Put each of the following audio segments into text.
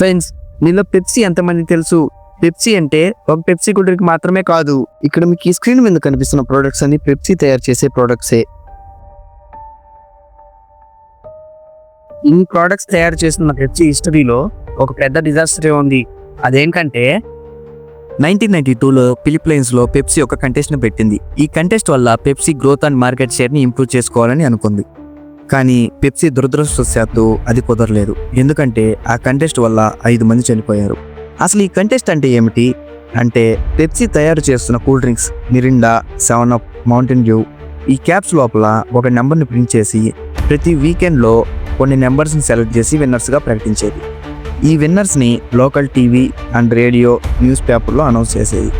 Friends నీలో Pepsi ఎంతమంది తెలుసు? పెప్సీ అంటే ఒక పెప్సీ గుడ్రికి మాత్రమే కాదు ఇక్కడ మీకు ఈ స్క్రీన్ మీద కనిపిస్తున్న ప్రోడక్ట్స్ అన్ని పెప్సీ తయారు చేసే ప్రోడక్ట్సే ఈ ప్రోడక్ట్స్ తయారు చేస్తున్న పెప్సీ హిస్టరీలో ఒక పెద్ద డిజాస్టర్ ఉంది. అదేంటంటే నైన్టీన్ నైన్టీ టూలో ఫిలిప్పైన్స్లో పెప్సీ ఒక కంటెస్ట్ని పెట్టింది. ఈ కంటెస్ట్ వల్ల పెప్సీ గ్రోత్ అండ్ మార్కెట్ షేర్ని ఇంప్రూవ్ చేసుకోవాలని అనుకుంది. కానీ పెప్సీ దురదృష్టవశాత్తు అది కుదరలేదు. ఎందుకంటే ఆ కంటెస్ట్ వల్ల ఐదు మంది చనిపోయారు. అసలు ఈ కంటెస్ట్ అంటే ఏమిటి? అంటే పెప్సీ తయారు చేస్తున్న cool drinks Mirinda seven up Mountain Dew ఈ క్యాప్స్ లోపల ఒక నెంబర్ని ప్రింట్ చేసి ప్రతి వీకెండ్లో కొన్ని నెంబర్స్ని సెలెక్ట్ చేసి విన్నర్స్గా ప్రకటించేది. ఈ విన్నర్స్ని local TV and radio news పేపర్లో అనౌన్స్ చేసేది.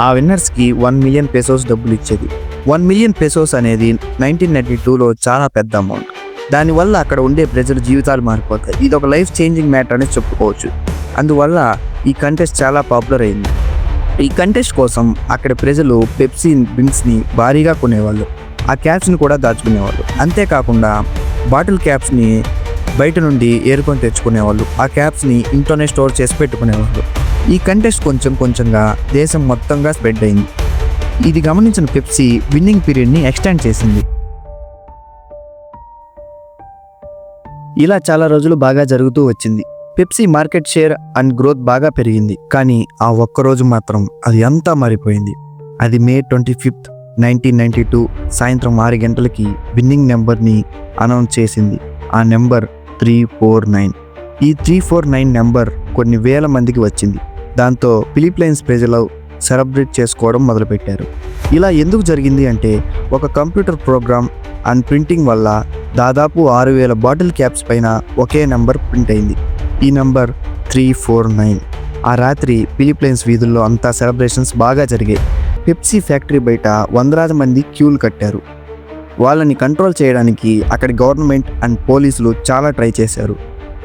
ఆ విన్నర్స్కి వన్ మిలియన్ పెసోస్ డబ్బులు ఇచ్చేది. వన్ మిలియన్ పెసోస్ అనేది నైన్టీన్ నైన్టీ టూలో చాలా పెద్ద అమౌంట్. దానివల్ల అక్కడ ఉండే ప్రజల జీవితాలు మారిపోతాయి. ఇది ఒక లైఫ్ చేంజింగ్ మ్యాటర్ అని చెప్పుకోవచ్చు. అందువల్ల ఈ కంటెస్ట్ చాలా పాపులర్ అయింది. ఈ కంటెస్ట్ కోసం అక్కడ ప్రజలు పెప్సీ డ్రింక్స్ని భారీగా కొనేవాళ్ళు. ఆ క్యాప్స్ని కూడా దాచుకునేవాళ్ళు. అంతేకాకుండా బాటిల్ క్యాప్స్ని బయట నుండి ఏరుకొని తెచ్చుకునేవాళ్ళు. ఆ క్యాప్స్ని ఇంట్లోనే స్టోర్ చేసి పెట్టుకునేవాళ్ళు. ఈ కంటెస్ట్ కొంచెం కొంచెంగా దేశం మొత్తంగా స్ప్రెడ్ అయింది. ఇది గమనించిన పెప్సీ విన్నింగ్ పీరియడ్ని ఎక్స్టెండ్ చేసింది. ఇలా చాలా రోజులు బాగా జరుగుతూ వచ్చింది. Pepsi market share and growth బాగా పెరిగింది. కానీ ఆ ఒక్క రోజు మాత్రం అది అంతా మారిపోయింది. అది May twenty fifth nineteen ninety two సాయంత్రం ఆరు గంటలకి విన్నింగ్ నెంబర్ని అనౌన్స్ చేసింది. ఆ నెంబర్ త్రీ ఫోర్ నైన్ ఈ త్రీ ఫోర్ నైన్ నెంబర్ కొన్ని వేల మందికి వచ్చింది. దాంతో ఫిలిప్పైన్స్ ప్రజలు సెలబ్రేట్ చేసుకోవడం మొదలుపెట్టారు. ఇలా ఎందుకు జరిగింది అంటే ఒక కంప్యూటర్ ప్రోగ్రామ్ అండ్ ప్రింటింగ్ వల్ల దాదాపు ఆరు వేల బాటిల్ క్యాప్స్ పైన ఒకే నెంబర్ ప్రింట్ అయింది. ఈ నెంబర్ త్రీ ఫోర్ నైన్. ఆ రాత్రి ఫిలిప్లైన్స్ వీధుల్లో అంతా సెలబ్రేషన్స్ బాగా జరిగాయి. పెప్సీ ఫ్యాక్టరీ బయట వందలాది మంది క్యూలు కట్టారు. వాళ్ళని కంట్రోల్ చేయడానికి అక్కడి గవర్నమెంట్ అండ్ పోలీసులు చాలా ట్రై చేశారు.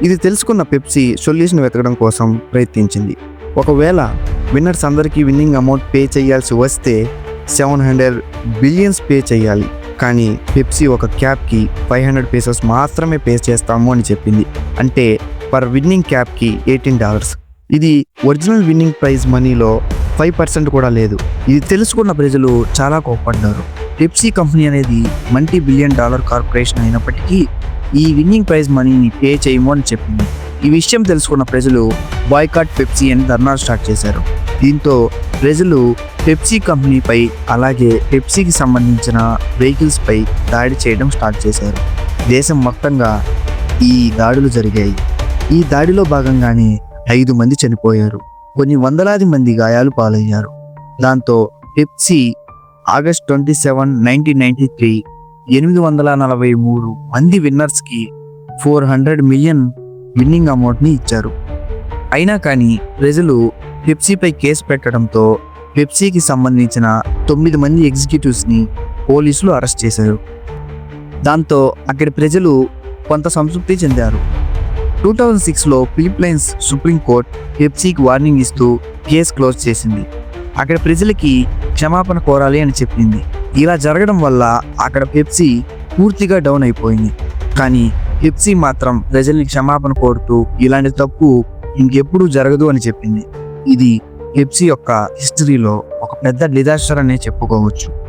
ఇది తెలుసుకున్న పెప్సీ సొల్యూషన్ వెతకడం కోసం ప్రయత్నించింది. ఒకవేళ విన్నర్స్ అందరికీ విన్నింగ్ అమౌంట్ పే చేయాల్సి వస్తే సెవెన్ హండ్రెడ్ బిలియన్స్ పే చేయాలి. కానీ పెప్సీ ఒక క్యాప్కి ఫైవ్ హండ్రెడ్ పీసెస్ మాత్రమే పే చేస్తాము అని చెప్పింది. అంటే పర్ విన్నింగ్ క్యాప్కి ఎయిటీన్ డాలర్స్. ఇది ఒరిజినల్ విన్నింగ్ ప్రైజ్ మనీలో ఫైవ్ పర్సెంట్ కూడా లేదు. ఇది తెలుసుకున్న ప్రజలు చాలా కోప్పడ్డారు. పెప్సీ కంపెనీ అనేది మల్టీ బిలియన్ డాలర్ కార్పొరేషన్ అయినప్పటికీ ఈ విన్నింగ్ ప్రైజ్ మనీని పే చేయము అని చెప్పింది. ఈ విషయం తెలుసుకున్న ప్రజలు బాయ్కాట్ పెప్సీ అని ధర్నాలు స్టార్ట్ చేశారు. దీంతో ప్రజలు పెప్సీ కంపెనీపై అలాగే పెప్సీకి సంబంధించిన వెహికల్స్పై దాడి చేయడం స్టార్ట్ చేశారు. దేశం మొత్తంగా ఈ దాడులు జరిగాయి. ఈ దాడిలో భాగంగానే ఐదు మంది చనిపోయారు. కొన్ని వందలాది మంది గాయాలు పాలయ్యారు. దాంతో Pepsi August twenty seven nineteen ninety three ఎనిమిది వందల నలభై మూడు మంది విన్నర్స్కి ఫోర్ హండ్రెడ్ మిలియన్ విన్నింగ్ అమౌంట్ని ఇచ్చారు. అయినా కానీ ప్రజలు పెప్సీపై కేసు పెట్టడంతో పెప్సీకి సంబంధించిన తొమ్మిది మంది ఎగ్జిక్యూటివ్స్ని పోలీసులు అరెస్ట్ చేశారు. దాంతో అక్కడి ప్రజలు కొంత సంతృప్తి చెందారు. టూ థౌజండ్ సిక్స్లో ఫిలిప్పైన్స్ సుప్రీంకోర్టు పెప్సీకి వార్నింగ్ ఇస్తూ కేసు క్లోజ్ చేసింది. అక్కడ ప్రజలకి క్షమాపణ కోరాలి అని చెప్పింది. ఇలా జరగడం వల్ల అక్కడ పెప్సీ పూర్తిగా డౌన్ అయిపోయింది. కానీ హిప్సీ మాత్రం ప్రజల్ని క్షమాపణ కోరుతూ ఇలాంటి తప్పు ఇంకెప్పుడు జరగదు అని చెప్పింది. ఇది హిప్సీ యొక్క హిస్టరీలో ఒక పెద్ద డిజాస్టర్ అనే చెప్పుకోవచ్చు.